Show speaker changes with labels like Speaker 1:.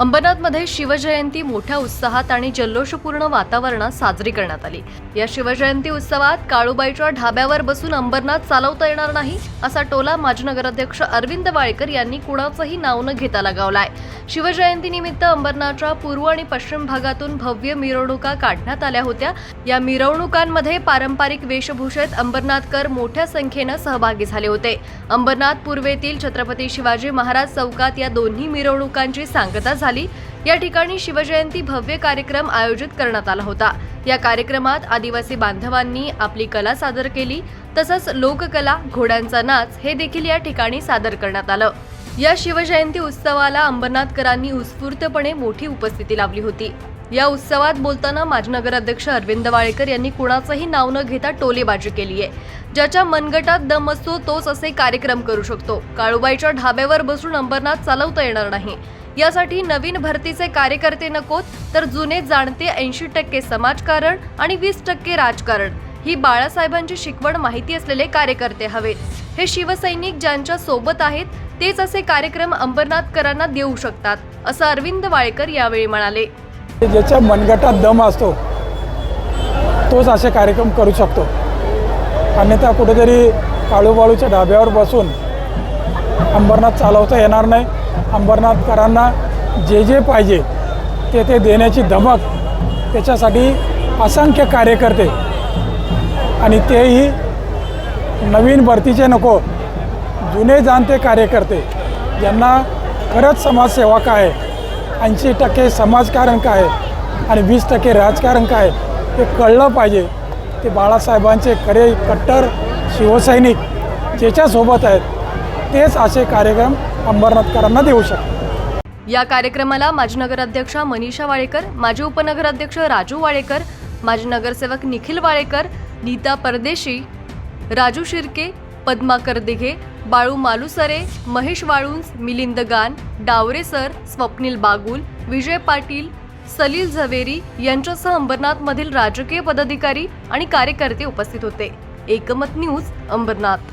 Speaker 1: अंबरनाथमध्ये शिवजयंती मोठ्या उत्साहात आणि जल्लोषपूर्ण वातावरणात साजरी करण्यात आली. या शिवजयंती उत्सवात काळूबाईच्या ढाब्यावर बसून अंबरनाथ चालवता येणार नाही असा टोला माजी नगराध्यक्ष अरविंद वाळकर यांनी कुणाचंही नाव न घेता लगावलाय. शिवजयंतीनिमित्त अंबरनाथच्या पूर्व आणि पश्चिम भागातून भव्य मिरवणुका काढण्यात आल्या होत्या. या मिरवणुकांमध्ये पारंपरिक वेशभूषेत अंबरनाथकर मोठ्या संख्येनं सहभागी झाले होते. अंबरनाथ पूर्वेतील छत्रपती शिवाजी महाराज चौकात या दोन्ही मिरवणुकांची सांगता झाली. या ठिकाणी शिवजयंती भव्य कार्यक्रम आयोजित करण्यात आला होता. या कार्यक्रमात आदिवासी बांधवांनी आपली कला सादर केली तसंच लोककला घोड्यांचा नाच हे देखील या ठिकाणी सादर करण्यात आलं. या शिवजयंती उत्सवाला अंबरनाथकरांनी उत्स्फूर्तपणे मोठी उपस्थिती लावली होती. या उत्सवात बोलताना माजी नगराध्यक्ष अरविंद वाळेकर यांनी कुणाचंही नाव न घेता टोलेबाजी केली आहे. ज्याच्या मनगटात दम असतो तोच असे कार्यक्रम करू शकतो. काळूबाईच्या ढाब्यावर बसून अंबरनाथ चालवता येणार नाही. यासाठी नवीन भरतीचे कार्यकर्ते नकोत तर जुने जाणते ऐंशी टक्के समाजकारण आणि वीस टक्के राजकारण. ही बाळासाहेबांची शिकवण माहिती असलेले कार्यकर्ते हवेत. हे शिवसैनिक ज्यांच्या सोबत आहेत तेच असे कार्यक्रम अंबरनाथकरांना देऊ शकतात असं अरविंद वाळेकर यावेळी म्हणाले.
Speaker 2: ज्याच्या मनगटात दम असतो तोच असे कार्यक्रम करू शकतो. अन्यथा कुठेतरी काळूबाळूच्या ढाब्यावर बसून अंबरनाथ चालवता येणार नाही. अंबरनाथकरांना जे जे पाहिजे ते ते देण्याची धमक त्याच्यासाठी असंख्य कार्यकर्ते आणि तेही नवीन भरतीचे नको जुने जाणते कार्यकर्ते ज्यांना खरंच समाजसेवा काय आहे? ऐंशी टक्के समाजकारण काय आहे? आणि वीस टक्के राजकारण काय आहे? हे कळलं पाहिजे. ते बाळासाहेबांचे खरे कट्टर शिवसैनिक ज्याच्यासोबत आहेत तेच असे कार्यक्रम अंबरनाथकरांना देऊ शकतो.
Speaker 1: या कार्यक्रमाला माजी नगराध्यक्षा मनीषा वाळेकर माजी उपनगराध्यक्ष राजू वाळेकर माजी नगरसेवक निखिल वाळेकर नीता परदेशी राजू शिर्के पद्माकर दिघे बाळू मालुसरे महेश वाळुंज मिलिंद गान डावरे सर स्वप्नील बागुल विजय पाटील सलील झवेरी यांच्यासह अंबरनाथमधील राजकीय पदाधिकारी आणि कार्यकर्ते उपस्थित होते. एकमत न्यूज अंबरनाथ.